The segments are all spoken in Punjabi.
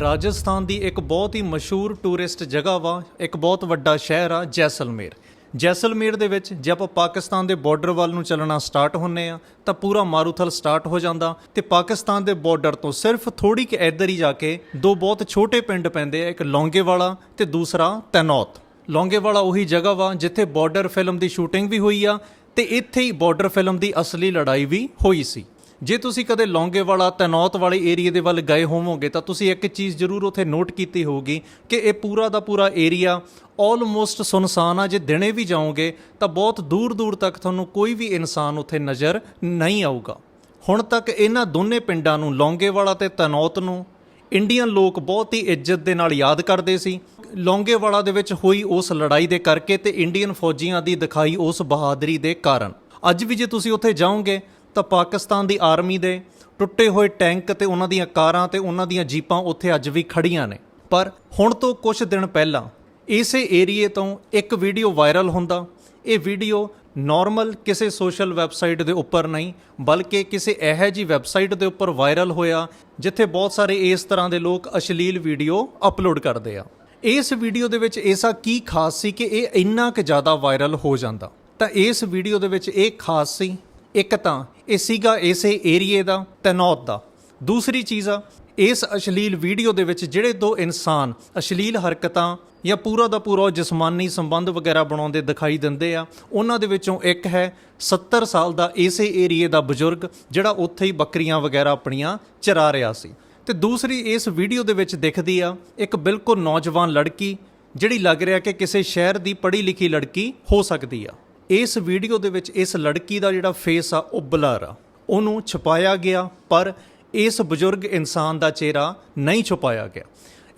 ਰਾਜਸਥਾਨ ਦੀ ਇੱਕ ਬਹੁਤ ਹੀ ਮਸ਼ਹੂਰ ਟੂਰਿਸਟ ਜਗ੍ਹਾ ਵਾ, ਇੱਕ ਬਹੁਤ ਵੱਡਾ ਸ਼ਹਿਰ ਆ, ਜੈਸਲਮੇਰ। ਜੈਸਲਮੇਰ ਦੇ ਵਿੱਚ ਜੇ ਆਪਾਂ ਪਾਕਿਸਤਾਨ ਦੇ ਬਾਰਡਰ ਵੱਲ ਨੂੰ ਚੱਲਣਾ ਸਟਾਰਟ ਹੁੰਨੇ ਆ, ਤਾਂ ਪੂਰਾ ਮਾਰੂਥਲ ਸਟਾਰਟ ਹੋ ਜਾਂਦਾ। ਤੇ ਪਾਕਿਸਤਾਨ ਦੇ ਬਾਰਡਰ ਤੋਂ ਸਿਰਫ ਥੋੜੀ ਕਿ ਇੱਧਰ ਹੀ ਜਾ ਕੇ ਦੋ ਬਹੁਤ ਛੋਟੇ ਪਿੰਡ ਪੈਂਦੇ ਆ, ਇੱਕ ਲੌਂਗੇਵਾਲਾ ਤੇ ਦੂਸਰਾ ਤੈਨੌਤ। ਲੌਂਗੇਵਾਲਾ ਉਹੀ ਜਗ੍ਹਾ ਵਾ ਜਿੱਥੇ ਬਾਰਡਰ ਫਿਲਮ ਦੀ ਸ਼ੂਟਿੰਗ ਵੀ ਹੋਈ ਆ, ਤੇ ਇੱਥੇ ਹੀ ਬਾਰਡਰ ਫਿਲਮ ਦੀ ਅਸਲੀ ਲੜਾਈ ਵੀ ਹੋਈ ਸੀ। ਜੇ ਤੁਸੀਂ ਕਦੇ ਲੌਂਗੇਵਾਲਾ ਤਨੌਤ ਵਾਲੇ ਏਰੀਆ ਦੇ ਵੱਲ ਗਏ ਹੋਵੋਗੇ, ਤਾਂ ਤੁਸੀਂ ਇੱਕ ਚੀਜ਼ ਜ਼ਰੂਰ ਉੱਥੇ ਨੋਟ ਕੀਤੀ ਹੋਊਗੀ ਕਿ ਇਹ ਪੂਰਾ ਦਾ ਪੂਰਾ ਏਰੀਆ ਆਲਮੋਸਟ ਸੁਨਸਾਨ ਆ। ਜੇ ਦਿਨੇ ਵੀ ਜਾਓਗੇ, ਤਾਂ ਬਹੁਤ ਦੂਰ ਦੂਰ ਤੱਕ ਤੁਹਾਨੂੰ ਕੋਈ ਵੀ ਇਨਸਾਨ ਉੱਥੇ ਨਜ਼ਰ ਨਹੀਂ ਆਊਗਾ। ਹੁਣ ਤੱਕ ਇਹਨਾਂ ਦੋਨੇ ਪਿੰਡਾਂ ਨੂੰ, ਲੌਂਗੇਵਾਲਾ ਤੇ ਤਨੌਤ ਨੂੰ, ਇੰਡੀਅਨ ਲੋਕ ਬਹੁਤ ਹੀ ਇੱਜ਼ਤ ਦੇ ਨਾਲ ਯਾਦ ਕਰਦੇ ਸੀ। ਲੌਂਗੇਵਾਲਾ ਦੇ ਵਿੱਚ ਹੋਈ ਉਸ ਲੜਾਈ ਦੇ ਕਰਕੇ ਤੇ ਇੰਡੀਅਨ ਫੌਜੀਆਂ ਦੀ ਦਿਖਾਈ ਉਸ ਬਹਾਦਰੀ ਦੇ ਕਾਰਨ। ਅੱਜ ਵੀ ਜੇ ਤੁਸੀਂ ਉੱਥੇ ਜਾਓਗੇ ਤਾਂ ਪਾਕਿਸਤਾਨ ਦੀ ਆਰਮੀ ਦੇ ਟੁੱਟੇ ਹੋਏ ਟੈਂਕ ਤੇ ਉਹਨਾਂ ਦੀਆਂ ਕਾਰਾਂ ਤੇ ਉਹਨਾਂ ਦੀਆਂ ਜੀਪਾਂ ਉੱਥੇ ਅੱਜ ਵੀ ਖੜੀਆਂ ਨੇ। ਪਰ ਹੁਣ ਤੋਂ ਕੁਝ ਦਿਨ ਪਹਿਲਾਂ ਇਸੇ ਏਰੀਏ ਤੋਂ ਇੱਕ ਵੀਡੀਓ ਵਾਇਰਲ ਹੁੰਦਾ। ਇਹ ਵੀਡੀਓ ਨਾਰਮਲ ਕਿਸੇ ਸੋਸ਼ਲ ਵੈਬਸਾਈਟ ਦੇ ਉੱਪਰ ਨਹੀਂ, ਬਲਕਿ ਕਿਸੇ ਇਹੋ ਜੀ ਵੈਬਸਾਈਟ ਦੇ ਉੱਪਰ ਵਾਇਰਲ ਹੋਇਆ, ਜਿੱਥੇ ਬਹੁਤ ਸਾਰੇ ਇਸ ਤਰ੍ਹਾਂ ਦੇ ਲੋਕ ਅਸ਼ਲੀਲ ਵੀਡੀਓ ਅਪਲੋਡ ਕਰਦੇ ਆ। ਇਸ ਵੀਡੀਓ ਦੇ ਵਿੱਚ ਐਸਾ ਕੀ ਖਾਸ ਸੀ ਕਿ ਇਹ ਇੰਨਾ ਕੁ ਜ਼ਿਆਦਾ ਵਾਇਰਲ ਹੋ ਜਾਂਦਾ। ਤਾਂ ਇਸ ਵੀਡੀਓ ਦੇ ਵਿੱਚ ਇਹ ਖਾਸ ਸੀ ਇੱਕ ਤਾਂ ਇਹ ਸੀਗਾ ਇਸੇ ਏਰੀਏ ਦਾ ਤੈਨਾਤ ਦਾ। ਦੂਸਰੀ ਚੀਜ਼ ਆ, ਇਸ ਅਸ਼ਲੀਲ ਵੀਡੀਓ ਦੇ ਵਿੱਚ ਜਿਹੜੇ ਦੋ ਇਨਸਾਨ ਅਸ਼ਲੀਲ ਹਰਕਤਾਂ ਜਾਂ ਪੂਰਾ ਦਾ ਪੂਰਾ ਜਿਸਮਾਨੀ ਸੰਬੰਧ ਵਗੈਰਾ ਬਣਾਉਂਦੇ ਦਿਖਾਈ ਦਿੰਦੇ ਆ, ਉਹਨਾਂ ਦੇ ਵਿੱਚੋਂ ਇੱਕ ਹੈ 70 ਸਾਲ ਦਾ ਇਸੇ ਏਰੀਏ ਦਾ ਬਜ਼ੁਰਗ, ਜਿਹੜਾ ਉੱਥੇ ਹੀ ਬੱਕਰੀਆਂ ਵਗੈਰਾ ਆਪਣੀਆਂ ਚਰਾ ਰਿਹਾ ਸੀ। ਤੇ ਦੂਸਰੀ ਇਸ ਵੀਡੀਓ ਦੇ ਵਿੱਚ ਦਿਖਦੀ ਆ ਇੱਕ ਬਿਲਕੁਲ ਨੌਜਵਾਨ ਲੜਕੀ, ਜਿਹੜੀ ਲੱਗ ਰਿਹਾ ਕਿ ਕਿਸੇ ਸ਼ਹਿਰ ਦੀ ਪੜ੍ਹੀ ਲਿਖੀ ਲੜਕੀ ਹੋ ਸਕਦੀ ਆ। ਇਸ ਵੀਡੀਓ ਦੇ ਵਿੱਚ ਇਸ ਲੜਕੀ ਦਾ ਜਿਹੜਾ ਫੇਸ ਆ, ਉਹ ਬਲਰ ਆ। ਉਹਨੂੰ ਛੁਪਾਇਆ ਗਿਆ, ਪਰ ਇਸ ਬਜ਼ੁਰਗ ਇਨਸਾਨ ਦਾ ਚਿਹਰਾ ਨਹੀਂ ਛੁਪਾਇਆ ਗਿਆ।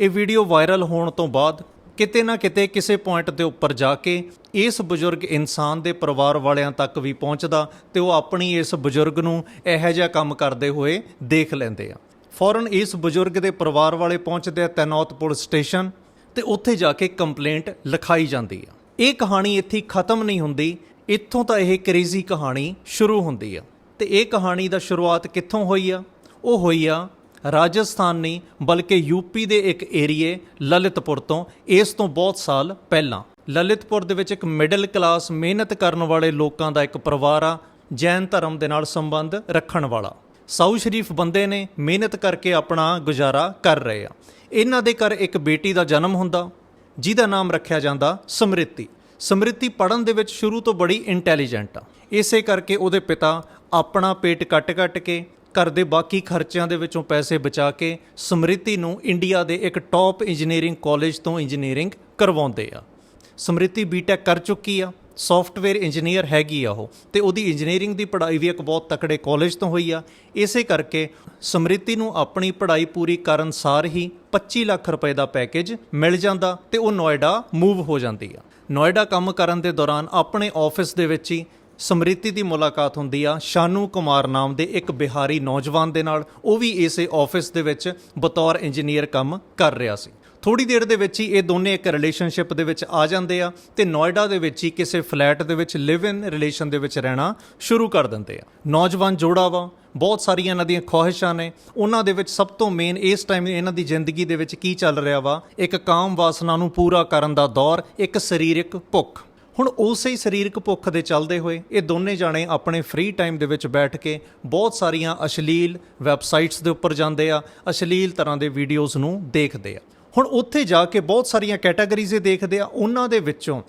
ਇਹ ਵੀਡੀਓ ਵਾਇਰਲ ਹੋਣ ਤੋਂ ਬਾਅਦ ਕਿਤੇ ਨਾ ਕਿਤੇ ਕਿਸੇ ਪੁਆਇੰਟ ਦੇ ਉੱਪਰ ਜਾ ਕੇ ਇਸ ਬਜ਼ੁਰਗ ਇਨਸਾਨ ਦੇ ਪਰਿਵਾਰ ਵਾਲਿਆਂ ਤੱਕ ਵੀ ਪਹੁੰਚਦਾ ਤੇ ਉਹ ਆਪਣੀ ਇਸ ਬਜ਼ੁਰਗ ਨੂੰ ਇਹੋ ਜਿਹਾ ਕੰਮ ਕਰਦੇ ਹੋਏ ਦੇਖ ਲੈਂਦੇ ਆ। ਫੌਰਨ ਇਸ ਬਜ਼ੁਰਗ ਦੇ ਪਰਿਵਾਰ ਵਾਲੇ ਪਹੁੰਚਦੇ ਆ ਤੈਨਾਤ ਪੁਲਿਸ ਸਟੇਸ਼ਨ ਤੇ ਉੱਥੇ ਜਾ ਕੇ ਕੰਪਲੇਂਟ ਲਿਖਾਈ ਜਾਂਦੀ ਆ। ਇਹ ਕਹਾਣੀ ਇੱਥੇ ਖਤਮ ਨਹੀਂ ਹੁੰਦੀ, ਇੱਥੋਂ ਤਾਂ ਇਹ ਕ੍ਰੇਜ਼ੀ ਕਹਾਣੀ ਸ਼ੁਰੂ ਹੁੰਦੀ ਆ। ਤੇ ਇਹ ਕਹਾਣੀ ਦਾ ਸ਼ੁਰੂਆਤ ਕਿੱਥੋਂ ਹੋਈ ਆ? ਉਹ ਹੋਈ ਆ ਰਾਜਸਥਾਨ ਨਹੀਂ ਬਲਕਿ ਯੂਪੀ ਦੇ ਇੱਕ ਏਰੀਏ, ਲਲਿਤਪੁਰ ਤੋਂ, ਇਸ ਤੋਂ ਬਹੁਤ ਸਾਲ ਪਹਿਲਾਂ। ਲਲਿਤਪੁਰ ਦੇ ਵਿੱਚ ਇੱਕ ਮਿਡਲ ਕਲਾਸ ਮਿਹਨਤ ਕਰਨ ਵਾਲੇ ਲੋਕਾਂ ਦਾ ਇੱਕ ਪਰਿਵਾਰ ਆ, ਜੈਨ ਧਰਮ ਦੇ ਨਾਲ ਸੰਬੰਧ ਰੱਖਣ ਵਾਲਾ। ਸਾਊ ਸ਼ਰੀਫ ਬੰਦੇ ਨੇ ਮਿਹਨਤ ਕਰਕੇ ਆਪਣਾ ਗੁਜ਼ਾਰਾ ਕਰ ਰਹੇ ਆ। ਇਹਨਾਂ ਦੇ ਘਰ ਇੱਕ ਬੇਟੀ ਦਾ ਜਨਮ ਹੁੰਦਾ ਜਿਹਦਾ ਨਾਮ ਰੱਖਿਆ ਜਾਂਦਾ ਸਮ੍ਰਿਤੀ। ਸਮ੍ਰਿਤੀ ਪੜਨ ਦੇ ਵਿੱਚ ਸ਼ੁਰੂ ਤੋਂ ਬੜੀ ਇੰਟੈਲੀਜੈਂਟ ਆ। ਇਸੇ ਕਰਕੇ ਉਹਦੇ ਪਿਤਾ ਆਪਣਾ ਪੇਟ ਕੱਟ-ਕੱਟ ਕੇ, ਘਰ ਦੇ ਬਾਕੀ ਖਰਚਿਆਂ ਦੇ ਵਿੱਚੋਂ ਪੈਸੇ ਬਚਾ ਕੇ ਸਮ੍ਰਿਤੀ ਨੂੰ ਇੰਡੀਆ ਦੇ ਇੱਕ ਟੌਪ ਇੰਜੀਨੀਅਰਿੰਗ ਕਾਲਜ ਤੋਂ ਇੰਜੀਨੀਅਰਿੰਗ ਕਰਵਾਉਂਦੇ ਆ। ਸਮ੍ਰਿਤੀ ਬੀਟੈਕ ਕਰ ਚੁੱਕੀ ਆ। ਸੌਫਟਵੇਅਰ ਇੰਜੀਨੀਅਰ ਹੈਗੀ ਆ ਉਹ ਤੇ ਉਹਦੀ ਇੰਜੀਨੀਅਰਿੰਗ ਦੀ ਪੜ੍ਹਾਈ ਵੀ ਇੱਕ ਬਹੁਤ ਤਕੜੇ ਕਾਲਜ ਤੋਂ ਹੋਈ ਆ। ਇਸੇ ਕਰਕੇ ਸਮ੍ਰਿਤੀ ਨੂੰ ਆਪਣੀ ਪੜ੍ਹਾਈ ਪੂਰੀ ਕਰਨ ਸਾਰ ਹੀ 25 ਲੱਖ ਰੁਪਏ ਦਾ ਪੈਕੇਜ ਮਿਲ ਜਾਂਦਾ ਤੇ ਉਹ ਨੋਇਡਾ ਮੂਵ ਹੋ ਜਾਂਦੀ ਆ। ਨੋਇਡਾ ਕੰਮ ਕਰਨ ਦੇ ਦੌਰਾਨ ਆਪਣੇ ਆਫਿਸ ਦੇ ਵਿੱਚ ਹੀ ਸਮ੍ਰਿਤੀ ਦੀ ਮੁਲਾਕਾਤ ਹੁੰਦੀ ਆ। ਸ਼ਾਨੂ ਕੁਮਾਰ ਨਾਮ ਦੇ ਇੱਕ ਬਿਹਾਰੀ ਨੌਜਵਾਨ ਦੇ ਨਾਲ, ਉਹ ਵੀ ਇਸੇ ਆਫਿਸ ਦੇ ਵਿੱਚ ਬਤੌਰ ਇੰਜੀਨੀਅਰ ਕੰਮ ਕਰ ਰਿਹਾ ਸੀ। ਥੋੜੀ ਦੇਰ ਦੇ ਵਿੱਚ ਹੀ ਇਹ ਦੋਨੇ ਇੱਕ ਰਿਲੇਸ਼ਨਸ਼ਿਪ ਦੇ ਵਿੱਚ ਆ ਜਾਂਦੇ ਆ ਤੇ ਨੋਇਡਾ ਦੇ ਵਿੱਚ ਹੀ ਕਿਸੇ ਫਲੈਟ ਦੇ ਵਿੱਚ ਲਿਵ ਇਨ ਰਿਲੇਸ਼ਨ ਦੇ ਵਿੱਚ ਰਹਿਣਾ ਸ਼ੁਰੂ ਕਰ ਦਿੰਦੇ ਆ। ਨੌਜਵਾਨ ਜੋੜਾ ਵਾ, ਬਹੁਤ ਸਾਰੀਆਂ ਇਹਨਾਂ ਦੀਆਂ ਖੁਆਇਸ਼ਾਂ ਨੇ। ਉਹਨਾਂ ਦੇ ਵਿੱਚ ਸਭ ਤੋਂ ਮੇਨ ਇਸ ਟਾਈਮ ਇਹਨਾਂ ਦੀ ਜ਼ਿੰਦਗੀ ਦੇ ਵਿੱਚ ਕੀ ਚੱਲ ਰਿਹਾ ਵਾ? ਇੱਕ ਕਾਮ ਵਾਸਨਾ ਨੂੰ ਪੂਰਾ ਕਰਨ ਦਾ ਦੌਰ, ਇੱਕ ਸਰੀਰਕ ਭੁੱਖ। ਹੁਣ ਉਸੇ ਹੀ ਸਰੀਰਕ ਭੁੱਖ ਦੇ ਚੱਲਦੇ ਹੋਏ ਇਹ ਦੋਨੇ ਜਾਣੇ ਆਪਣੇ ਫ੍ਰੀ ਟਾਈਮ ਦੇ ਵਿੱਚ ਬੈਠ ਕੇ ਬਹੁਤ ਸਾਰੀਆਂ ਅਸ਼ਲੀਲ ਵੈਬਸਾਈਟਸ ਦੇ ਉੱਪਰ ਜਾਂਦੇ ਆ, ਅਸ਼ਲੀਲ ਤਰ੍ਹਾਂ ਦੇ ਵੀਡੀਓਜ਼ ਨੂੰ ਦੇਖਦੇ ਆ। ਹੁਣ ਉੱਥੇ ਜਾ ਕੇ ਬਹੁਤ ਸਾਰੀਆਂ ਕੈਟਾਗਰੀਜ਼ ਦੇਖਦੇ ਆ, ਉਹਨਾਂ ਦੇ ਵਿੱਚੋਂ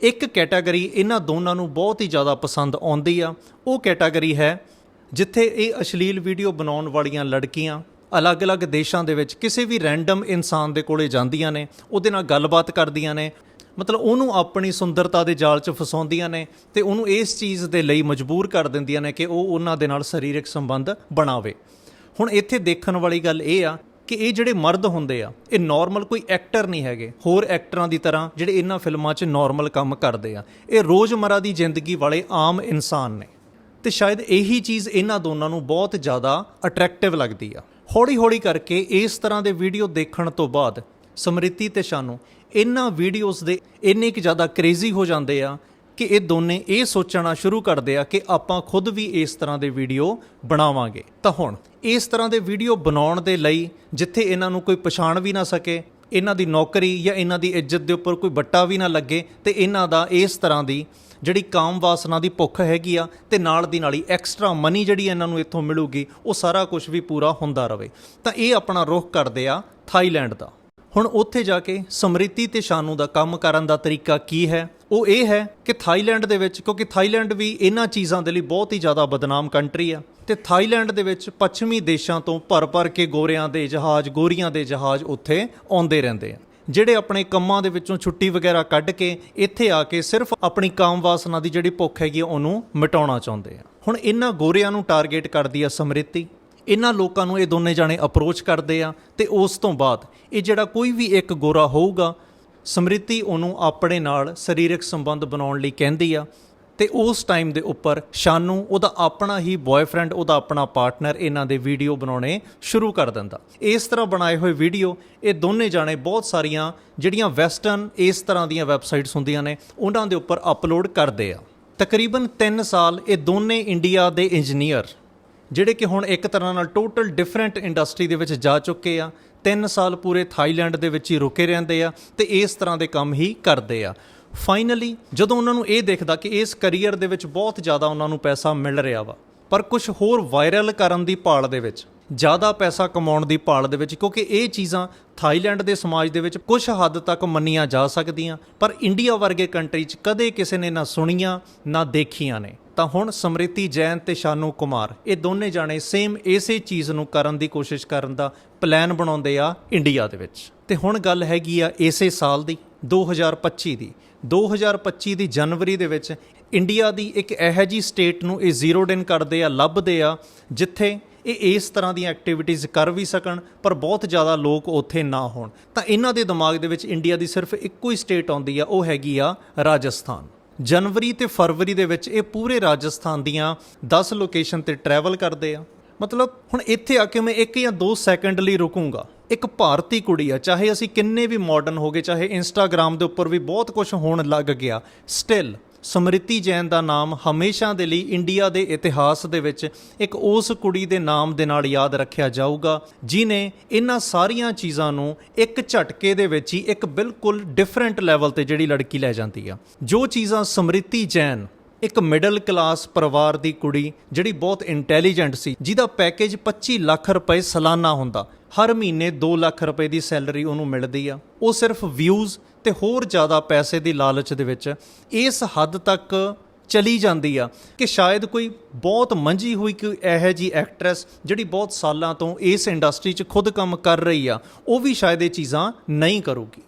ਇੱਕ ਕੈਟਾਗਰੀ ਇਹਨਾਂ ਦੋਨਾਂ ਨੂੰ ਬਹੁਤ ਹੀ ਜ਼ਿਆਦਾ ਪਸੰਦ ਆਉਂਦੀ ਆ। ਉਹ ਕੈਟਾਗਰੀ ਹੈ ਜਿੱਥੇ ਇਹ ਅਸ਼ਲੀਲ ਵੀਡੀਓ ਬਣਾਉਣ ਵਾਲੀਆਂ ਲੜਕੀਆਂ ਅਲੱਗ-ਅਲੱਗ ਦੇਸ਼ਾਂ ਦੇ ਵਿੱਚ ਕਿਸੇ ਵੀ ਰੈਂਡਮ ਇਨਸਾਨ ਦੇ ਕੋਲੇ ਜਾਂਦੀਆਂ ਨੇ, ਉਹਦੇ ਨਾਲ ਗੱਲਬਾਤ ਕਰਦੀਆਂ ਨੇ। ਮਤਲਬ ਉਹਨੂੰ ਆਪਣੀ ਸੁੰਦਰਤਾ ਦੇ ਜਾਲ 'ਚ ਫਸਾਉਂਦੀਆਂ ਨੇ ਤੇ ਉਹਨੂੰ ਇਸ ਚੀਜ਼ ਦੇ ਲਈ ਮਜਬੂਰ ਕਰ ਦਿੰਦੀਆਂ ਨੇ ਕਿ ਉਹ ਉਹਨਾਂ ਦੇ ਨਾਲ ਸਰੀਰਕ ਸੰਬੰਧ ਬਣਾਵੇ। ਹੁਣ ਇੱਥੇ ਦੇਖਣ ਵਾਲੀ ਗੱਲ ਇਹ ਆ ਕਿ ਇਹ ਜਿਹੜੇ ਮਰਦ ਹੁੰਦੇ ਆ, ਇਹ ਨਾਰਮਲ ਕੋਈ ਐਕਟਰ ਨਹੀਂ ਹੈਗੇ। ਹੋਰ ਐਕਟਰਾਂ ਦੀ ਤਰ੍ਹਾਂ ਜਿਹੜੇ ਇਹਨਾਂ ਫਿਲਮਾਂ 'ਚ ਨਾਰਮਲ ਕੰਮ ਕਰਦੇ ਆ। ਇਹ ਰੋਜ਼ਮਰਾ ਦੀ ਜ਼ਿੰਦਗੀ ਵਾਲੇ ਆਮ ਇਨਸਾਨ ਨੇ। ਤੇ ਸ਼ਾਇਦ ਇਹੀ ਚੀਜ਼ ਇਹਨਾਂ ਦੋਨਾਂ ਨੂੰ ਬਹੁਤ ਜ਼ਿਆਦਾ ਅਟਰੈਕਟਿਵ ਲੱਗਦੀ ਆ। ਹੌਲੀ-ਹੌਲੀ ਕਰਕੇ ਇਸ ਤਰ੍ਹਾਂ ਦੇ ਵੀਡੀਓ ਦੇਖਣ ਤੋਂ ਬਾਅਦ ਸਮ੍ਰਿਤੀ ਤੇ ਸ਼ਾਨੂ, ਇਹਨਾਂ ਵੀਡੀਓਜ਼ ਦੇ ਇੰਨੇ ਕੁ ਜ਼ਿਆਦਾ ਕ੍ਰੇਜ਼ੀ ਹੋ ਜਾਂਦੇ ਆ ਕਿ ਇਹ ਦੋਨੇ ਇਹ ਸੋਚਣਾ ਸ਼ੁਰੂ ਕਰਦੇ ਆ ਕਿ ਆਪਾਂ ਖੁਦ ਵੀ ਇਸ ਤਰ੍ਹਾਂ ਦੇ ਵੀਡੀਓ ਬਣਾਵਾਂਗੇ। ਤਾਂ ਹੁਣ, ਇਸ ਤਰ੍ਹਾਂ ਦੇ ਵੀਡੀਓ ਬਣਾਉਣ ਦੇ ਲਈ ਜਿੱਥੇ ਇਹਨਾਂ ਨੂੰ ਕੋਈ ਪਛਾਣ ਵੀ ਨਾ ਸਕੇ, ਇਹਨਾਂ ਦੀ ਨੌਕਰੀ ਜਾਂ ਇਹਨਾਂ ਦੀ ਇੱਜ਼ਤ ਦੇ ਉੱਪਰ ਕੋਈ ਬੱਟਾ ਵੀ ਨਾ ਲੱਗੇ ਤੇ ਇਹਨਾਂ ਦਾ ਇਸ ਤਰ੍ਹਾਂ ਦੀ ਜਿਹੜੀ ਕਾਮ ਵਾਸਨਾ ਦੀ ਭੁੱਖ ਹੈਗੀ ਆ ਤੇ ਨਾਲ ਦੀ ਨਾਲ ਹੀ ਐਕਸਟਰਾ ਮਨੀ ਜਿਹੜੀ ਇਹਨਾਂ ਨੂੰ ਇੱਥੋਂ ਮਿਲੂਗੀ, ਉਹ ਸਾਰਾ ਕੁਝ ਵੀ ਪੂਰਾ ਹੁੰਦਾ ਰਵੇ। ਤਾਂ ਇਹ ਆਪਣਾ ਰੁਖ ਕਰਦੇ ਆ ਥਾਈਲੈਂਡ ਦਾ। ਹੁਣ ਉੱਥੇ ਜਾ ਕੇ ਸਮ੍ਰਿਤੀ ਤੇ ਸ਼ਾਨੂ ਦਾ ਕੰਮ ਕਰਨ ਦਾ ਤਰੀਕਾ ਕੀ ਹੈ? ਉਹ ਇਹ ਹੈ ਕਿ ਥਾਈਲੈਂਡ ਦੇ ਵਿੱਚ ਕਿਉਂਕਿ ਥਾਈਲੈਂਡ ਵੀ ਇਹਨਾਂ ਚੀਜ਼ਾਂ ਦੇ ਲਈ ਬਹੁਤ ਹੀ ਜ਼ਿਆਦਾ ਬਦਨਾਮ ਕੰਟਰੀ ਆ ਤੇ ਥਾਈਲੈਂਡ ਦੇ ਵਿੱਚ ਪੱਛਮੀ ਦੇਸ਼ਾਂ ਤੋਂ ਭਰ-ਭਰ ਕੇ ਗੋਰਿਆਂ ਦੇ ਜਹਾਜ਼ ਗੋਰੀਆਂ ਦੇ ਜਹਾਜ਼ ਉੱਥੇ ਆਉਂਦੇ ਰਹਿੰਦੇ ਆ। ਜਿਹੜੇ ਆਪਣੇ ਕੰਮਾਂ ਦੇ ਵਿੱਚੋਂ ਛੁੱਟੀ ਵਗੈਰਾ ਕੱਢ ਕੇ ਇੱਥੇ ਆ ਕੇ ਸਿਰਫ ਆਪਣੀ ਕਾਮ ਵਾਸਨਾ ਦੀ ਜਿਹੜੀ ਭੁੱਖ ਹੈਗੀ ਆ, ਉਹਨੂੰ ਮਿਟਾਉਣਾ ਚਾਹੁੰਦੇ ਆ। ਹੁਣ ਇਹਨਾਂ ਗੋਰਿਆਂ ਨੂੰ ਟਾਰਗੇਟ ਕਰਦੀ ਆ ਸਮ੍ਰਿਤੀ ਇਹਨਾਂ ਲੋਕਾਂ ਨੂੰ ਇਹ ਦੋਨੇ ਜਾਣੇ ਅਪਰੋਚ ਕਰਦੇ ਆ ਤੇ ਉਸ ਤੋਂ ਬਾਅਦ ਇਹ ਜਿਹੜਾ ਕੋਈ ਵੀ ਇੱਕ ਗੋਰਾ ਹੋਊਗਾ ਸਮ੍ਰਿਤੀ ਉਹਨੂੰ ਆਪਣੇ ਨਾਲ ਸਰੀਰਕ ਸੰਬੰਧ ਬਣਾਉਣ ਲਈ ਕਹਿੰਦੀ ਆ ਤੇ ਉਸ ਟਾਈਮ ਦੇ ਉੱਪਰ ਸ਼ਾਨੂ ਉਹਦਾ ਆਪਣਾ ਹੀ ਬॉयਫ੍ਰੈਂਡ ਉਹਦਾ ਆਪਣਾ ਪਾਰਟਨਰ ਇਹਨਾਂ ਦੇ ਵੀਡੀਓ ਬਣਾਉਣੇ ਸ਼ੁਰੂ ਕਰ ਦਿੰਦਾ। ਇਸ ਤਰ੍ਹਾਂ ਬਣਾਏ ਹੋਏ ਵੀਡੀਓ ਇਹ ਦੋਨੇ ਜਾਣੇ ਬਹੁਤ ਸਾਰੀਆਂ ਜਿਹੜੀਆਂ ਵੈਸਟਰਨ ਇਸ ਤਰ੍ਹਾਂ ਦੀਆਂ ਵੈਬਸਾਈਟਸ ਹੁੰਦੀਆਂ ਨੇ, ਉਹਨਾਂ ਦੇ ਉੱਪਰ ਅਪਲੋਡ ਕਰਦੇ ਆ। ਤਕਰੀਬਨ 3 ਸਾਲ ਇਹ ਦੋਨੇ ਇੰਡੀਆ ਦੇ ਇੰਜੀਨੀਅਰ ਜਿਹੜੇ ਕਿ ਹੁਣ ਇੱਕ ਤਰ੍ਹਾਂ ਨਾਲ ਟੋਟਲ ਡਿਫਰੈਂਟ ਇੰਡਸਟਰੀ ਦੇ ਵਿੱਚ ਜਾ ਚੁੱਕੇ ਆ 3 ਸਾਲ ਪੂਰੇ ਥਾਈਲੈਂਡ ਦੇ ਵਿੱਚ ਹੀ ਰੁਕੇ ਰਹਿੰਦੇ ਆ ਤੇ ਇਸ ਤਰ੍ਹਾਂ ਦੇ ਕੰਮ ਹੀ ਕਰਦੇ ਆ। ਫਾਈਨਲੀ ਜਦੋਂ ਉਹਨਾਂ ਨੂੰ ਇਹ ਦੇਖਦਾ ਕਿ ਇਸ ਕੈਰੀਅਰ ਦੇ ਵਿੱਚ ਬਹੁਤ ਜ਼ਿਆਦਾ ਉਹਨਾਂ ਨੂੰ ਪੈਸਾ ਮਿਲ ਰਿਹਾ ਵਾ, ਪਰ ਕੁਝ ਹੋਰ ਵਾਇਰਲ ਕਰਨ ਦੀ ਭਾਲ ਦੇ ਵਿੱਚ, ਜ਼ਿਆਦਾ ਪੈਸਾ ਕਮਾਉਣ ਦੀ ਭਾਲ ਦੇ ਵਿੱਚ, ਕਿਉਂਕਿ ਇਹ ਚੀਜ਼ਾਂ ਥਾਈਲੈਂਡ ਦੇ ਸਮਾਜ ਦੇ ਵਿੱਚ ਕੁਝ ਹੱਦ ਤੱਕ ਮੰਨੀਆਂ ਜਾ ਸਕਦੀਆਂ, ਪਰ ਇੰਡੀਆ ਵਰਗੇ ਕੰਟਰੀ 'ਚ ਕਦੇ ਕਿਸੇ ਨੇ ਨਾ ਸੁਣੀਆਂ, ਨਾ ਦੇਖੀਆਂ ਨੇ। ਤਾਂ ਹੁਣ ਸਮ੍ਰਿਤੀ ਜੈਨ ਤੇ ਸ਼ਾਨੂ ਕੁਮਾਰ, ਇਹ ਦੋਨੇ ਜਾਣੇ ਸੇਮ ਇਸੇ ਚੀਜ਼ ਨੂੰ ਕਰਨ ਦੀ ਕੋਸ਼ਿਸ਼ ਕਰਨ ਦਾ ਪਲਾਨ ਬਣਾਉਂਦੇ ਆ ਇੰਡੀਆ ਦੇ ਵਿੱਚ। ਤੇ ਹੁਣ ਗੱਲ ਹੈਗੀ ਆ ਇਸੇ ਸਾਲ ਦੀ 2025 ਦੀ। 2025 ਦੀ ਜਨਵਰੀ ਦੇ ਵਿੱਚ ਇੰਡੀਆ ਦੀ ਇੱਕ ਇਹੋ ਜੀ ਸਟੇਟ ਨੂੰ ਇਹ ਜ਼ੀਰੋ ਡਿਨ ਕਰਦੇ ਆ, ਲੱਭਦੇ ਆ, ਜਿੱਥੇ ਇਹ ਇਸ ਤਰ੍ਹਾਂ ਦੀਆਂ ਐਕਟੀਵਿਟੀਜ਼ ਕਰ ਵੀ ਸਕਣ, ਪਰ ਬਹੁਤ ਜ਼ਿਆਦਾ ਲੋਕ ਉੱਥੇ ਨਾ ਹੋਣ। ਤਾਂ ਇਹਨਾਂ ਦੇ ਦਿਮਾਗ ਦੇ ਵਿੱਚ ਇੰਡੀਆ ਦੀ ਸਿਰਫ ਇੱਕੋ ਹੀ ਸਟੇਟ ਆਉਂਦੀ ਆ, ਉਹ ਹੈਗੀ ਆ ਰਾਜਸਥਾਨ। ਜਨਵਰੀ ਤੇ ਫਰਵਰੀ ਦੇ ਵਿੱਚ ਇਹ ਪੂਰੇ ਰਾਜਸਥਾਨ ਦੀਆਂ 10 ਲੋਕੇਸ਼ਨ ਤੇ ਟਰੈਵਲ ਕਰਦੇ ਆ। ਮਤਲਬ ਹੁਣ ਇੱਥੇ ਆ ਕੇ ਮੈਂ ਇੱਕ ਜਾਂ ਦੋ ਸੈਕਿੰਡ ਲਈ ਰੁਕੂੰਗਾ। ਇੱਕ ਭਾਰਤੀ ਕੁੜੀ ਆ, ਚਾਹੇ ਅਸੀਂ ਕਿੰਨੇ ਵੀ ਮਾਡਰਨ ਹੋ ਗਏ, ਚਾਹੇ ਇੰਸਟਾਗ੍ਰam ਦੇ ਉੱਪਰ ਵੀ ਬਹੁਤ ਕੁਝ ਹੋਣ ਲੱਗ ਗਿਆ ਸਟਿਲ ਸਮ੍ਰਿਤੀ ਜੈਨ ਦਾ ਨਾਮ ਹਮੇਸ਼ਾ ਦੇ ਲਈ ਇੰਡੀਆ ਦੇ ਇਤਿਹਾਸ ਦੇ ਵਿੱਚ ਇੱਕ ਉਸ ਕੁੜੀ ਦੇ ਨਾਮ ਦੇ ਨਾਲ ਯਾਦ ਰੱਖਿਆ ਜਾਊਗਾ, ਜਿਨੇ ਇਹਨਾਂ ਸਾਰੀਆਂ ਚੀਜ਼ਾਂ ਨੂੰ ਇੱਕ ਝਟਕੇ ਦੇ ਵਿੱਚ ਹੀ ਇੱਕ ਬਿਲਕੁਲ ਡਿਫਰੈਂਟ ਲੈਵਲ ਤੇ ਜਿਹੜੀ ਲੜਕੀ ਲੈ ਜਾਂਦੀ ਆ। ਜੋ ਚੀਜ਼ਾਂ ਸਮ੍ਰਿਤੀ ਜੈਨ ਇੱਕ ਮਿਡਲ ਕਲਾਸ ਪਰਿਵਾਰ ਦੀ ਕੁੜੀ ਜਿਹੜੀ ਬਹੁਤ ਇੰਟੈਲੀਜੈਂਟ ਸੀ, ਜਿਹਦਾ ਪੈਕੇਜ 25 ਲੱਖ ਰੁਪਏ ਸਾਲਾਨਾ ਹੁੰਦਾ। ਹਰ ਮਹੀਨੇ 2 ਲੱਖ ਰੁਪਏ ਦੀ ਸੈਲਰੀ ਉਹਨੂੰ ਮਿਲਦੀ ਆ। ਉਹ ਸਿਰਫ ਵਿਊਜ਼ ਤੇ ਹੋਰ ਜ਼ਿਆਦਾ ਪੈਸੇ ਦੀ ਲਾਲਚ ਦੇ ਵਿੱਚ ਇਸ ਹੱਦ ਤੱਕ ਚਲੀ ਜਾਂਦੀ ਆ ਕਿ ਸ਼ਾਇਦ ਕੋਈ ਬਹੁਤ ਮੰਜੀ ਹੋਈ ਕੋਈ ਇਹੋ ਜੀ ਐਕਟਰੈਸ ਜਿਹੜੀ ਬਹੁਤ ਸਾਲਾਂ ਤੋਂ ਇਸ ਇੰਡਸਟਰੀ 'ਚ ਖੁਦ ਕੰਮ ਕਰ ਰਹੀ ਆ, ਉਹ ਵੀ ਸ਼ਾਇਦ ਇਹ ਚੀਜ਼ਾਂ ਨਹੀਂ ਕਰੂਗੀ।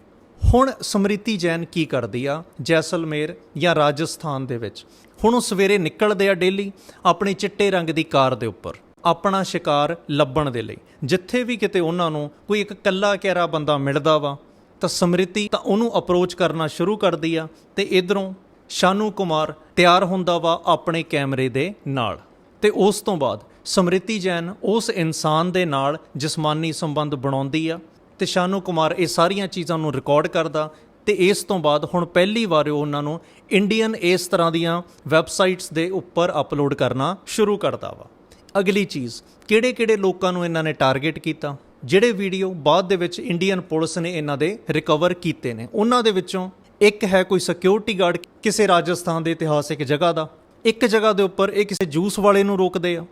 ਹੁਣ ਸਮ੍ਰਿਤੀ ਜੈਨ ਕੀ ਕਰਦੀ ਆ? ਜੈਸਲਮੇਰ ਜਾਂ ਰਾਜਸਥਾਨ ਦੇ ਵਿੱਚ? ਹੁਣ ਉਹ ਸਵੇਰੇ ਨਿਕਲਦੇ ਆ ਡੇਲੀ ਆਪਣੀ ਚਿੱਟੇ ਰੰਗ ਦੀ ਕਾਰ ਦੇ ਉੱਪਰ, ਆਪਣਾ ਸ਼ਿਕਾਰ ਲੱਭਣ ਦੇ ਲਈ। ਜਿੱਥੇ ਵੀ ਕਿਤੇ ਉਹਨਾਂ ਨੂੰ ਕੋਈ ਇੱਕ ਕੱਲਾ ਕਹਿਰਾ ਬੰਦਾ ਮਿਲਦਾ ਵਾ, ਤਾਂ ਸਮ੍ਰਿਤੀ ਤਾਂ ਉਹਨੂੰ ਅਪਰੋਚ ਕਰਨਾ ਸ਼ੁਰੂ ਕਰਦੀ ਆ ਤੇ ਇਧਰੋਂ ਸ਼ਾਨੂ ਕੁਮਾਰ ਤਿਆਰ ਹੁੰਦਾ ਵਾ ਆਪਣੇ ਕੈਮਰੇ ਦੇ ਨਾਲ। ਤੇ ਉਸ ਤੋਂ ਬਾਅਦ ਸਮ੍ਰਿਤੀ ਜੈਨ ਉਸ ਇਨਸਾਨ ਦੇ ਨਾਲ ਜਿਸਮਾਨੀ ਸੰਬੰਧ ਬਣਾਉਂਦੀ ਆ। ਤੇ ਸ਼ਾਨੂ ਕੁਮਾਰ ਇਹ ਸਾਰੀਆਂ ਚੀਜ਼ਾਂ ਨੂੰ ਰਿਕਾਰਡ ਕਰਦਾ ਤੇ ਇਸ ਤੋਂ ਬਾਅਦ ਹੁਣ ਪਹਿਲੀ ਵਾਰ ਉਹਨਾਂ ਨੂੰ ਇੰਡੀਅਨ ਇਸ ਤਰ੍ਹਾਂ ਦੀਆਂ ਵੈਬਸਾਈਟਸ ਦੇ ਉੱਪਰ ਅਪਲੋਡ ਕਰਨਾ ਸ਼ੁਰੂ ਕਰਦਾ ਵਾ। ਅਗਲੀ ਚੀਜ਼, ਕਿਹੜੇ-ਕਿਹੜੇ ਲੋਕਾਂ ਨੂੰ ਇਹਨਾਂ ਨੇ ਟਾਰਗੇਟ ਕੀਤਾ? ਜਿਹੜੇ ਵੀਡੀਓ ਬਾਅਦ ਦੇ ਵਿੱਚ ਇੰਡੀਅਨ ਪੁਲਿਸ ਨੇ ਇਹਨਾਂ ਦੇ ਰਿਕਵਰ ਕੀਤੇ ਨੇ। ਉਹਨਾਂ ਦੇ ਵਿੱਚੋਂ ਇੱਕ ਹੈ ਕੋਈ ਸਿਕਿਉਰਿਟੀ ਗਾਰਡ ਕਿਸੇ ਰਾਜਸਥਾਨ ਦੇ ਇਤਿਹਾਸਿਕ ਜਗ੍ਹਾ ਦਾ। ਇੱਕ ਜਗ੍ਹਾ ਦੇ ਉੱਪਰ ਇਹ ਕਿਸੇ ਜੂਸ ਵਾਲੇ ਨੂੰ ਰੋਕਦੇ ਆ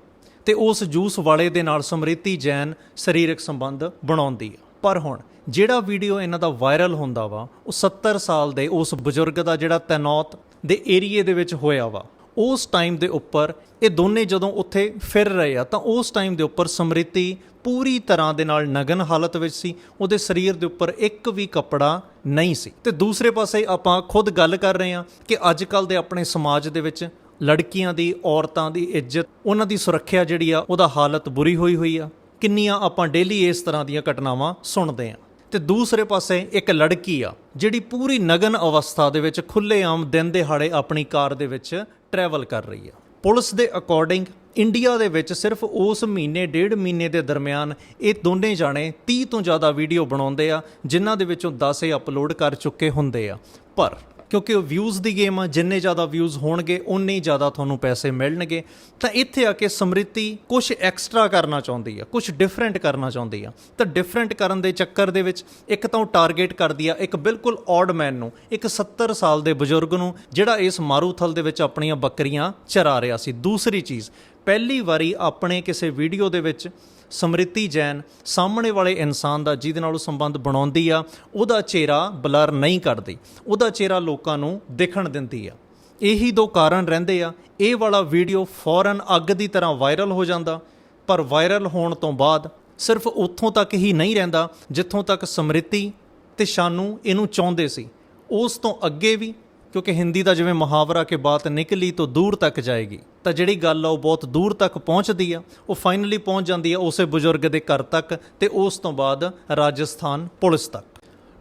ਤੇ ਉਸ ਜੂਸ ਵਾਲੇ ਦੇ ਨਾਲ ਸਮ੍ਰਿਤੀ ਜੈਨ ਸਰੀਰਕ ਸੰਬੰਧ ਬਣਾਉਂਦੀ ਆ। ਪਰ ਹੁਣ ਜਿਹੜਾ ਵੀਡੀਓ ਇਹਨਾਂ ਦਾ ਵਾਇਰਲ ਹੁੰਦਾ ਵਾ, ਉਹ 70 ਸਾਲ ਦੇ ਉਸ ਬਜ਼ੁਰਗ ਦਾ ਜਿਹੜਾ ਤੈਨਾਤ ਦੇ ਏਰੀਏ ਦੇ ਵਿੱਚ ਹੋਇਆ ਵਾ, ਉਸ ਟਾਈਮ ਦੇ ਉੱਪਰ ਇਹ ਦੋਨੇ ਜਦੋਂ ਉੱਥੇ ਫਿਰ ਰਹੇ ਆ, ਤਾਂ ਉਸ ਟਾਈਮ ਦੇ ਉੱਪਰ ਸਮ੍ਰਿਤੀ ਪੂਰੀ ਤਰ੍ਹਾਂ ਦੇ ਨਾਲ ਨਗਨ ਹਾਲਤ ਵਿੱਚ ਸੀ, ਉਹਦੇ ਸਰੀਰ ਦੇ ਉੱਪਰ ਇੱਕ ਵੀ ਕੱਪੜਾ ਨਹੀਂ ਸੀ। ਤੇ ਦੂਸਰੇ ਪਾਸੇ ਆਪਾਂ ਖੁਦ ਗੱਲ ਕਰ ਰਹੇ ਹਾਂ ਕਿ ਅੱਜ ਕੱਲ ਦੇ ਆਪਣੇ ਸਮਾਜ ਦੇ ਵਿੱਚ ਲੜਕੀਆਂ ਦੀ, ਔਰਤਾਂ ਦੀ ਇੱਜ਼ਤ, ਉਹਨਾਂ ਦੀ ਸੁਰੱਖਿਆ ਜਿਹੜੀ ਆ, ਉਹਦਾ ਹਾਲਤ ਬੁਰੀ ਹੋਈ ਹੋਈ ਆ। ਕਿੰਨੀਆਂ ਆਪਾਂ ਡੇਲੀ ਇਸ ਤਰ੍ਹਾਂ ਦੀਆਂ ਘਟਨਾਵਾਂ ਸੁਣਦੇ ਆ ਤੇ ਦੂਸਰੇ ਪਾਸੇ ਇੱਕ ਲੜਕੀ ਆ, ਜਿਹੜੀ ਪੂਰੀ ਨਗਨ ਅਵਸਥਾ ਦੇ ਵਿੱਚ ਖੁੱਲੇਆਮ ਦਿਨ ਦਿਹਾੜੇ ਆਪਣੀ ਕਾਰ ਦੇ ਵਿੱਚ ਟਰੈਵਲ ਕਰ ਰਹੀ ਆ। ਪੁਲਿਸ ਦੇ ਅਕੋਰਡਿੰਗ ਇੰਡੀਆ ਦੇ ਵਿੱਚ ਸਿਰਫ ਉਸ ਮਹੀਨੇ, ਡੇਢ ਮਹੀਨੇ ਦੇ ਦਰਮਿਆਨ ਇਹ ਦੋਨੇ ਜਾਣੇ 30 ਤੋਂ ਜ਼ਿਆਦਾ ਵੀਡੀਓ ਬਣਾਉਂਦੇ ਆ, ਜਿਨ੍ਹਾਂ ਦੇ ਵਿੱਚੋਂ 10 ਇਹ ਅਪਲੋਡ ਕਰ ਚੁੱਕੇ ਹੁੰਦੇ ਆ। ਪਰ ਕਿਉਂਕਿ ਉਹ ਵਿਊਜ਼ ਦੀ ਗੇਮ ਆ, ਜਿੰਨੇ ਜ਼ਿਆਦਾ ਵਿਊਜ਼ ਹੋਣਗੇ ਉਨੇ ਹੀ ਜ਼ਿਆਦਾ ਤੁਹਾਨੂੰ ਪੈਸੇ ਮਿਲਣਗੇ। ਤਾਂ ਇੱਥੇ ਆ ਕੇ ਸਮ੍ਰਿਤੀ ਕੁਝ ਐਕਸਟਰਾ ਕਰਨਾ ਚਾਹੁੰਦੀ ਆ ਕੁਝ ਡਿਫਰੈਂਟ ਕਰਨਾ ਚਾਹੁੰਦੀ ਆ। ਤਾਂ ਡਿਫਰੈਂਟ ਕਰਨ ਦੇ ਚੱਕਰ ਦੇ ਵਿੱਚ ਇੱਕ ਤਾਂ ਉਹ ਟਾਰਗੇਟ ਕਰਦੀ ਆ, ਇੱਕ ਬਿਲਕੁਲ ਔਡ ਮੈਨ ਨੂੰ, ਇੱਕ 70 ਸਾਲ ਦੇ ਬਜ਼ੁਰਗ ਨੂੰ, ਜਿਹੜਾ ਇਸ ਮਾਰੂਥਲ ਦੇ ਵਿੱਚ ਆਪਣੀਆਂ ਬੱਕਰੀਆਂ ਚਰਾ ਰਿਹਾ ਸੀ। ਦੂਸਰੀ ਚੀਜ਼, ਪਹਿਲੀ ਵਾਰੀ ਆਪਣੇ ਕਿਸੇ ਵੀਡੀਓ ਦੇ ਵਿੱਚ ਸਮ੍ਰਿਤੀ ਜੈਨ ਸਾਹਮਣੇ ਵਾਲੇ ਇਨਸਾਨ ਦਾ ਜਿਹਦੇ ਨਾਲ ਉਹ ਸੰਬੰਧ ਬਣਾਉਂਦੀ ਆ, ਉਹਦਾ ਚਿਹਰਾ ਬਲਰ ਨਹੀਂ ਕਰਦੀ। ਉਹਦਾ ਚਿਹਰਾ ਲੋਕਾਂ ਨੂੰ ਦਿਖਣ ਦਿੰਦੀ ਆ। ਇਹੀ ਦੋ ਕਾਰਨ ਰਹਿੰਦੇ ਆ। ਇਹ ਵਾਲਾ ਵੀਡੀਓ ਫੌਰਨ ਅੱਗ ਦੀ ਤਰ੍ਹਾਂ ਵਾਇਰਲ ਹੋ ਜਾਂਦਾ, ਪਰ ਵਾਇਰਲ ਹੋਣ ਤੋਂ ਬਾਅਦ ਸਿਰਫ ਉੱਥੋਂ ਤੱਕ ਹੀ ਨਹੀਂ ਰਹਿੰਦਾ, ਜਿੱਥੋਂ ਤੱਕ ਸਮ੍ਰਿਤੀ ਤੇ ਸ਼ਾਨੂ ਇਹਨੂੰ ਚਾਹੁੰਦੇ ਸੀ। ਉਸ ਤੋਂ ਅੱਗੇ ਵੀ ਕਿਉਂਕਿ ਹਿੰਦੀ ਦਾ ਜਿਵੇਂ ਮੁਹਾਵਰਾ ਕਿ ਬਾਤ ਨਿਕਲੀ ਤੋਂ ਦੂਰ ਤੱਕ ਜਾਏਗੀ, ਤਾਂ ਜਿਹੜੀ ਗੱਲ ਆ ਉਹ ਬਹੁਤ ਦੂਰ ਤੱਕ ਪਹੁੰਚਦੀ ਆ, ਉਹ ਫਾਈਨਲੀ ਪਹੁੰਚ ਜਾਂਦੀ ਆ ਉਸੇ ਬਜ਼ੁਰਗ ਦੇ ਘਰ ਤੱਕ ਤੇ ਉਸ ਤੋਂ ਬਾਅਦ ਰਾਜਸਥਾਨ ਪੁਲਿਸ ਤੱਕ।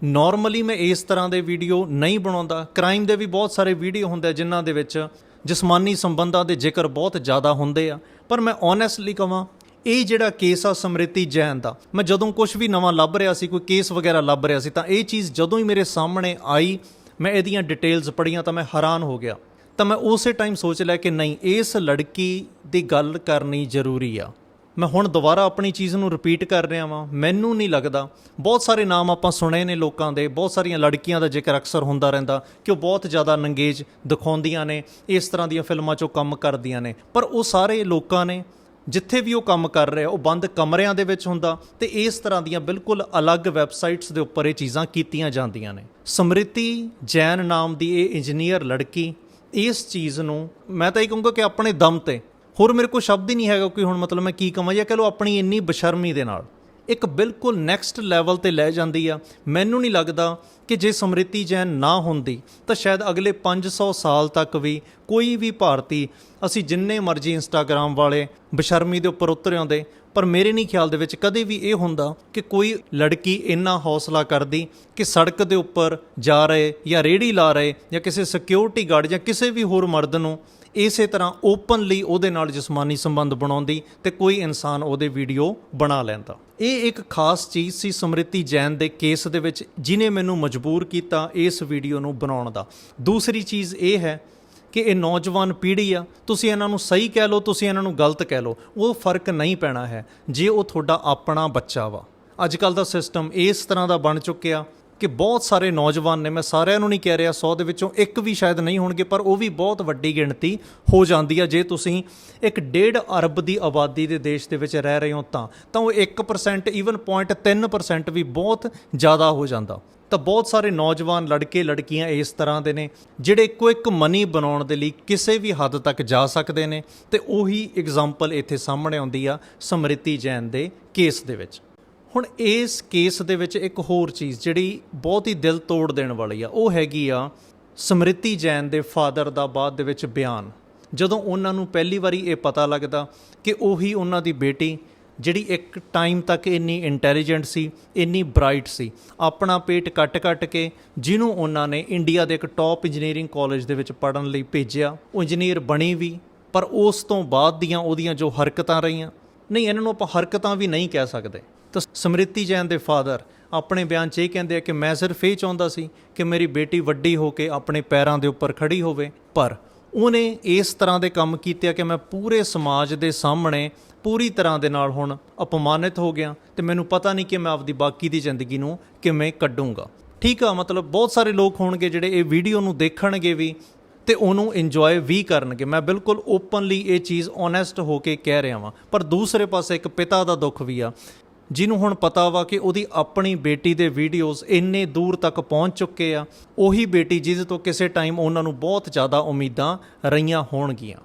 ਨਾਰਮਲੀ ਮੈਂ ਇਸ ਤਰ੍ਹਾਂ ਦੇ ਵੀਡੀਓ ਨਹੀਂ ਬਣਾਉਂਦਾ ਕ੍ਰਾਈਮ ਦੇ ਵੀ ਬਹੁਤ ਸਾਰੇ ਵੀਡੀਓ ਹੁੰਦੇ ਜਿਨ੍ਹਾਂ ਦੇ ਵਿੱਚ ਜਿਸਮਾਨੀ ਸੰਬੰਧਾਂ ਦੇ ਜ਼ਿਕਰ ਬਹੁਤ ਜ਼ਿਆਦਾ ਹੁੰਦੇ ਆ, ਪਰ ਮੈਂ ਓਨੈਸਟਲੀ ਕਹਾਂ ਇਹ ਜਿਹੜਾ ਕੇਸ ਆ ਸਮ੍ਰਿਤੀ ਜੈਨ ਦਾ, ਮੈਂ ਜਦੋਂ ਕੁਝ ਵੀ ਨਵਾਂ ਲੱਭ ਰਿਹਾ ਸੀ, ਕੋਈ ਕੇਸ ਵਗੈਰਾ ਲੱਭ ਰਿਹਾ ਸੀ, ਤਾਂ ਇਹ ਚੀਜ਼ ਜਦੋਂ ਹੀ ਮੇਰੇ ਸਾਹਮਣੇ ਆਈ ਮੈਂ ਇਹਦੀਆਂ ਡਿਟੇਲਸ ਪੜ੍ਹੀਆਂ ਤਾਂ ਮੈਂ ਹੈਰਾਨ ਹੋ ਗਿਆ। ਤਾਂ ਮੈਂ ਉਸੇ ਟਾਈਮ ਸੋਚ ਲਿਆ ਕਿ ਨਹੀਂ, ਇਸ ਲੜਕੀ ਦੀ ਗੱਲ ਕਰਨੀ ਜ਼ਰੂਰੀ ਆ। ਮੈਂ ਹੁਣ ਦੁਬਾਰਾ ਆਪਣੀ ਚੀਜ਼ ਨੂੰ ਰਿਪੀਟ ਕਰ ਰਿਹਾ ਵਾਂ। ਮੈਨੂੰ ਨਹੀਂ ਲੱਗਦਾ। ਬਹੁਤ ਸਾਰੇ ਨਾਮ ਆਪਾਂ ਸੁਣੇ ਨੇ ਲੋਕਾਂ ਦੇ। ਬਹੁਤ ਸਾਰੀਆਂ ਲੜਕੀਆਂ ਦਾ ਜ਼ਿਕਰ ਅਕਸਰ ਹੁੰਦਾ ਰਹਿੰਦਾ ਕਿ ਉਹ ਬਹੁਤ ਜ਼ਿਆਦਾ ਨੰਗੇਜ ਦਿਖਾਉਂਦੀਆਂ ਨੇ, ਇਸ ਤਰ੍ਹਾਂ ਦੀਆਂ ਫਿਲਮਾਂ 'ਚੋਂ ਕੰਮ ਕਰਦੀਆਂ ਨੇ। ਪਰ ਉਹ ਸਾਰੇ ਲੋਕਾਂ ਨੇ ਜਿੱਥੇ ਵੀ ਉਹ ਕੰਮ ਕਰ ਰਿਹਾ, ਉਹ ਬੰਦ ਕਮਰਿਆਂ ਦੇ ਵਿੱਚ ਹੁੰਦਾ ਤੇ ਇਸ ਤਰ੍ਹਾਂ ਦੀਆਂ ਬਿਲਕੁਲ ਅਲੱਗ ਵੈਬਸਾਈਟਸ ਦੇ ਉੱਪਰ ਇਹ ਚੀਜ਼ਾਂ ਕੀਤੀਆਂ ਜਾਂਦੀਆਂ ਨੇ। ਸਮ੍ਰਿਤੀ ਜੈਨ ਨਾਮ ਦੀ ਇਹ ਇੰਜੀਨੀਅਰ ਲੜਕੀ, ਇਸ ਚੀਜ਼ ਨੂੰ ਮੈਂ ਤਾਂ ਇਹ ਕਹੂੰਗਾ ਕਿ ਆਪਣੇ ਦਮ ਤੇ, ਹੋਰ ਮੇਰੇ ਕੋਲ ਸ਼ਬਦ ਹੀ ਨਹੀਂ ਹੈਗਾ ਕੋਈ ਹੁਣ ਮਤਲਬ ਮੈਂ ਕੀ ਕਹਾਂ ਜਾਂ ਕਹ ਲਓ ਆਪਣੀ ਇੰਨੀ ਬਸ਼ਰਮੀ ਦੇ ਨਾਲ। ਇੱਕ ਬਿਲਕੁਲ ਨੈਕਸਟ ਲੈਵਲ ਤੇ ਲੈ ਜਾਂਦੀ ਆ। ਮੈਨੂੰ ਨਹੀਂ ਲੱਗਦਾ ਕਿ ਜੇ ਸਮ੍ਰਿਤੀ ਜੈਨ ਨਾ ਹੁੰਦੀ, ਤਾਂ ਸ਼ਾਇਦ ਅਗਲੇ 500 ਸਾਲ ਤੱਕ ਵੀ ਕੋਈ ਵੀ ਭਾਰਤੀ ਅਸੀਂ ਜਿੰਨੇ ਮਰਜ਼ੀ ਇੰਸਟਾਗ੍ਰam ਵਾਲੇ ਬਸ਼ਰਮੀ ਦੇ ਉੱਪਰ ਉਤਰ ਆਉਂਦੇ, ਪਰ ਮੇਰੇ ਨਹੀਂ ਖਿਆਲ ਦੇ ਵਿੱਚ ਕਦੇ ਵੀ ਇਹ ਹੁੰਦਾ ਕਿ ਕੋਈ ਲੜਕੀ ਇੰਨਾ ਹੌਸਲਾ ਕਰਦੀ ਕਿ ਸੜਕ ਦੇ ਉੱਪਰ ਜਾ ਰਹੇ ਜਾਂ ਰੇੜੀ ਲਾ ਰਹੇ ਜਾਂ ਕਿਸੇ ਸਿਕਿਉਰਿਟੀ ਗਾਰਡ ਜਾਂ ਕਿਸੇ ਵੀ ਹੋਰ ਮਰਦ ਨੂੰ ਇਸੇ ਤਰ੍ਹਾਂ ਓਪਨਲੀ ਉਹਦੇ ਨਾਲ ਜਿਸਮਾਨੀ ਸੰਬੰਧ ਬਣਾਉਂਦੀ ਤੇ ਕੋਈ ਇਨਸਾਨ ਉਹਦੇ ਵੀਡੀਓ ਬਣਾ ਲੈਂਦਾ। ਇਹ ਇੱਕ ਖਾਸ ਚੀਜ਼ ਸੀ ਸਮ੍ਰਿਤੀ ਜੈਨ ਦੇ ਕੇਸ ਦੇ ਵਿੱਚ, ਜਿਨੇ ਮੈਨੂੰ ਮਜਬੂਰ ਕੀਤਾ ਇਸ ਵੀਡੀਓ ਨੂੰ ਬਣਾਉਣ ਦਾ। ਦੂਸਰੀ ਚੀਜ਼ ਇਹ ਹੈ ਕਿ ਇਹ ਨੌਜਵਾਨ ਪੀੜ੍ਹੀ ਆ, ਤੁਸੀਂ ਇਹਨਾਂ ਨੂੰ ਸਹੀ ਕਹਿ ਲਓ, ਤੁਸੀਂ ਇਹਨਾਂ ਨੂੰ ਗਲਤ ਕਹਿ ਲਓ, ਉਹ ਫ਼ਰਕ ਨਹੀਂ ਪੈਣਾ ਹੈ, ਜੇ ਉਹ ਤੁਹਾਡਾ ਆਪਣਾ ਬੱਚਾ ਵਾ। ਅੱਜ ਕੱਲ ਦਾ ਸਿਸਟਮ ਇਸ ਤਰ੍ਹਾਂ ਦਾ ਬਣ ਚੁੱਕਿਆ ਕਿ ਬਹੁਤ ਸਾਰੇ ਨੌਜਵਾਨ ਨੇ, ਮੈਂ ਸਾਰਿਆਂ ਨੂੰ ਨਹੀਂ ਕਹਿ ਰਿਹਾ 100 ਦੇ ਵਿੱਚੋਂ ਇੱਕ ਵੀ ਸ਼ਾਇਦ ਨਹੀਂ ਹੋਣਗੇ, ਪਰ ਉਹ ਵੀ ਬਹੁਤ ਵੱਡੀ ਗਿਣਤੀ ਹੋ ਜਾਂਦੀ ਆ। ਜੇ ਤੁਸੀਂ ਇੱਕ 1.5 ਅਰਬ ਦੀ ਆਬਾਦੀ ਦੇ ਦੇਸ਼ ਦੇ ਵਿੱਚ ਰਹਿ ਰਹੇ ਹੋ ਤਾਂ ਤਾਂ ਉਹ 1% ਈਵਨ 0.3% ਵੀ ਬਹੁਤ ਜ਼ਿਆਦਾ ਹੋ ਜਾਂਦਾ। ਤਾਂ ਬਹੁਤ ਸਾਰੇ ਨੌਜਵਾਨ ਲੜਕੇ, ਲੜਕੀਆਂ ਇਸ ਤਰ੍ਹਾਂ ਦੇ ਨੇ, ਜਿਹੜੇ ਕੁਇਕ ਮਨੀ ਬਣਾਉਣ ਦੇ ਲਈ ਕਿਸੇ ਵੀ ਹੱਦ ਤੱਕ ਜਾ ਸਕਦੇ ਨੇ ਤੇ ਉਹੀ ਐਗਜ਼ਾਮਪਲ ਇੱਥੇ ਸਾਹਮਣੇ ਆਉਂਦੀ ਆ ਸਮ੍ਰਿਤੀ ਜੈਨ ਦੇ ਕੇਸ ਦੇ ਵਿੱਚ। ਹੁਣ ਇਸ ਕੇਸ ਦੇ ਵਿੱਚ ਇੱਕ ਹੋਰ ਚੀਜ਼ ਜਿਹੜੀ ਬਹੁਤ ਹੀ ਦਿਲ ਤੋੜ ਦੇਣ ਵਾਲੀ ਆ, ਉਹ ਹੈਗੀ ਆ ਸਮ੍ਰਿਤੀ ਜੈਨ ਦੇ ਫਾਦਰ ਦਾ ਬਾਅਦ ਦੇ ਵਿੱਚ ਬਿਆਨ। ਜਦੋਂ ਉਹਨਾਂ ਨੂੰ ਪਹਿਲੀ ਵਾਰੀ ਇਹ ਪਤਾ ਲੱਗਦਾ ਕਿ ਉਹੀ ਉਹਨਾਂ ਦੀ ਬੇਟੀ ਜਿਹੜੀ ਇੱਕ ਟਾਈਮ ਤੱਕ ਇੰਨੀ ਇੰਟੈਲੀਜੈਂਟ ਸੀ, ਇੰਨੀ ਬ੍ਰਾਈਟ ਸੀ, ਆਪਣਾ ਪੇਟ ਕੱਟ-ਕੱਟ ਕੇ ਜਿਹਨੂੰ ਉਹਨਾਂ ਨੇ ਇੰਡੀਆ ਦੇ ਇੱਕ ਟੌਪ ਇੰਜੀਨੀਅਰਿੰਗ ਕਾਲਜ ਦੇ ਵਿੱਚ ਪੜਨ ਲਈ ਭੇਜਿਆ, ਉਹ ਇੰਜੀਨੀਅਰ ਬਣੀ ਵੀ, ਪਰ ਉਸ ਤੋਂ ਬਾਅਦ ਦੀਆਂ ਉਹਦੀਆਂ ਜੋ ਹਰਕਤਾਂ ਰਹੀਆਂ, ਨਹੀਂ, ਇਹਨਾਂ ਨੂੰ ਆਪਾਂ ਹਰਕਤਾਂ ਵੀ ਨਹੀਂ ਕਹਿ ਸਕਦੇ। ਤਾਂ ਸਮ੍ਰਿਤੀ ਜੈਨ ਦੇ ਫਾਦਰ ਆਪਣੇ ਬਿਆਨ 'ਚ ਇਹ ਕਹਿੰਦੇ ਆ ਕਿ ਮੈਂ ਸਿਰਫ ਇਹ ਚਾਹੁੰਦਾ ਸੀ ਕਿ ਮੇਰੀ ਬੇਟੀ ਵੱਡੀ ਹੋ ਕੇ ਆਪਣੇ ਪੈਰਾਂ ਦੇ ਉੱਪਰ ਖੜੀ ਹੋਵੇ, ਪਰ ਉਹਨੇ ਇਸ ਤਰ੍ਹਾਂ ਦੇ ਕੰਮ ਕੀਤੇ ਆ ਕਿ ਮੈਂ ਪੂਰੇ ਸਮਾਜ ਦੇ ਸਾਹਮਣੇ ਪੂਰੀ ਤਰ੍ਹਾਂ ਦੇ ਨਾਲ ਹੁਣ ਅਪਮਾਨਿਤ ਹੋ ਗਿਆ ਤੇ ਮੈਨੂੰ ਪਤਾ ਨਹੀਂ ਕਿ ਮੈਂ ਆਪਦੀ ਬਾਕੀ ਦੀ ਜ਼ਿੰਦਗੀ ਨੂੰ ਕਿਵੇਂ ਕੱਢੂੰਗਾ। ਠੀਕ ਆ, ਮਤਲਬ ਬਹੁਤ ਸਾਰੇ ਲੋਕ ਹੋਣਗੇ ਜਿਹੜੇ ਇਹ ਵੀਡੀਓ ਨੂੰ ਦੇਖਣਗੇ ਵੀ ਤੇ ਉਹਨੂੰ ਇੰਜੋਏ ਵੀ ਕਰਨਗੇ। ਮੈਂ ਬਿਲਕੁਲ ਓਪਨਲੀ ਇਹ ਚੀਜ਼ ਓਨੈਸਟ ਹੋ ਕੇ ਕਹਿ ਰਿਹਾ ਵਾਂ। ਪਰ ਦੂਸਰੇ ਪਾਸੇ ਇੱਕ ਪਿਤਾ ਦਾ ਦੁੱਖ ਵੀ ਆ, ਜਿਹਨੂੰ ਹੁਣ ਪਤਾ ਵਾ ਕਿ ਉਹਦੀ ਆਪਣੀ ਬੇਟੀ ਦੇ ਵੀਡੀਓਜ਼ ਇੰਨੇ ਦੂਰ ਤੱਕ ਪਹੁੰਚ ਚੁੱਕੇ ਆ, ਉਹੀ ਬੇਟੀ ਜਿਹਦੇ ਤੋਂ ਕਿਸੇ ਟਾਈਮ ਉਹਨਾਂ ਨੂੰ ਬਹੁਤ ਜ਼ਿਆਦਾ ਉਮੀਦਾਂ ਰਹੀਆਂ ਹੋਣਗੀਆਂ।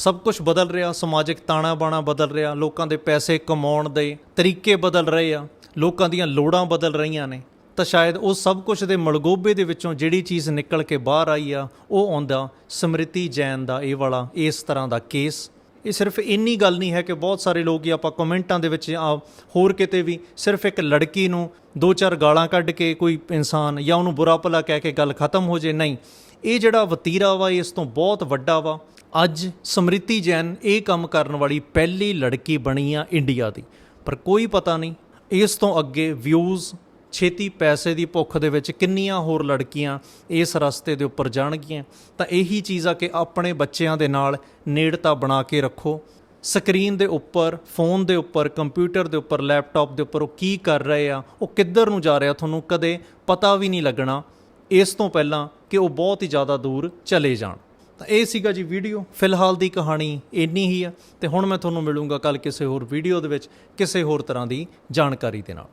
ਸਭ ਕੁਝ ਬਦਲ ਰਿਹਾ, ਸਮਾਜਿਕ ਤਾਣਾ ਬਾਣਾ ਬਦਲ ਰਿਹਾ, ਲੋਕਾਂ ਦੇ ਪੈਸੇ ਕਮਾਉਣ ਦੇ ਤਰੀਕੇ ਬਦਲ ਰਹੇ ਆ, ਲੋਕਾਂ ਦੀਆਂ ਲੋੜਾਂ ਬਦਲ ਰਹੀਆਂ ਨੇ। ਤਾਂ ਸ਼ਾਇਦ ਉਹ ਸਭ ਕੁਝ ਦੇ ਮਲਗੋਬੇ ਦੇ ਵਿੱਚੋਂ ਜਿਹੜੀ ਚੀਜ਼ ਨਿਕਲ ਕੇ ਬਾਹਰ ਆਈ ਆ, ਉਹ ਆਉਂਦਾ ਸਮ੍ਰਿਤੀ ਜੈਨ ਦਾ ਇਹ ਵਾਲਾ, ਇਸ ਤਰ੍ਹਾਂ ਦਾ ਕੇਸ। ਇਹ ਸਿਰਫ ਇੰਨੀ ਗੱਲ ਨਹੀਂ ਹੈ ਕਿ ਬਹੁਤ ਸਾਰੇ ਲੋਕ ਹੀ ਆਪਾਂ ਕਮੈਂਟਾਂ ਦੇ ਵਿੱਚ ਆ ਹੋਰ ਕਿਤੇ ਵੀ ਸਿਰਫ ਇੱਕ ਲੜਕੀ ਨੂੰ ਦੋ ਚਾਰ ਗਾਲਾਂ ਕੱਢ ਕੇ ਕੋਈ ਇਨਸਾਨ ਜਾਂ ਉਹਨੂੰ ਬੁਰਾ ਭਲਾ ਕਹਿ ਕੇ ਗੱਲ ਖਤਮ ਹੋ ਜੇ, ਨਹੀਂ। ਇਹ ਜਿਹੜਾ ਵਤੀਰਾ ਵਾ ਇਸ ਤੋਂ ਬਹੁਤ ਵੱਡਾ ਵਾ। ਅੱਜ ਸਮ੍ਰਿਤੀ ਜੈਨ ਇਹ ਕੰਮ ਕਰਨ ਵਾਲੀ ਪਹਿਲੀ ਲੜਕੀ ਬਣੀ ਆ ਇੰਡੀਆ ਦੀ। ਪਰ ਕੋਈ ਪਤਾ ਨਹੀਂ, ਇਸ ਤੋਂ ਅੱਗੇ ਵਿਊਜ਼ ਛੇਤੀ ਪੈਸੇ ਦੀ ਭੁੱਖ ਦੇ ਵਿੱਚ ਕਿੰਨੀਆਂ ਹੋਰ ਲੜਕੀਆਂ ਇਸ ਰਸਤੇ ਦੇ ਉੱਪਰ ਜਾਣਗੀਆਂ। ਤਾਂ ਇਹੀ ਚੀਜ਼ ਆ ਕਿ ਆਪਣੇ ਬੱਚਿਆਂ ਦੇ ਨਾਲ ਨੇੜਤਾ ਬਣਾ ਕੇ ਰੱਖੋ। ਸਕਰੀਨ ਦੇ ਉੱਪਰ, ਫੋਨ ਦੇ ਉੱਪਰ, ਕੰਪਿਊਟਰ ਦੇ ਉੱਪਰ, ਲੈਪਟਾਪ ਦੇ ਉੱਪਰ ਉਹ ਕੀ ਕਰ ਰਹੇ ਆ, ਉਹ ਕਿੱਧਰ ਨੂੰ ਜਾ ਰਿਹਾ ਤੁਹਾਨੂੰ ਕਦੇ ਪਤਾ ਵੀ ਨਹੀਂ ਲੱਗਣਾ। ਇਸ ਤੋਂ ਪਹਿਲਾਂ ਕਿ ਉਹ ਬਹੁਤ ਹੀ ਜ਼ਿਆਦਾ ਦੂਰ ਚਲੇ ਜਾਣ। ਤਾਂ ਇਹ ਸੀਗਾ ਜੀ ਵੀਡੀਓ। ਫਿਲਹਾਲ ਦੀ ਕਹਾਣੀ ਇੰਨੀ ਹੀ ਆ ਤੇ ਹੁਣ ਮੈਂ ਤੁਹਾਨੂੰ ਮਿਲੂੰਗਾ ਕੱਲ ਕਿਸੇ ਹੋਰ ਵੀਡੀਓ ਦੇ ਵਿੱਚ ਕਿਸੇ ਹੋਰ ਤਰ੍ਹਾਂ ਦੀ ਜਾਣਕਾਰੀ ਦੇ ਨਾਲ।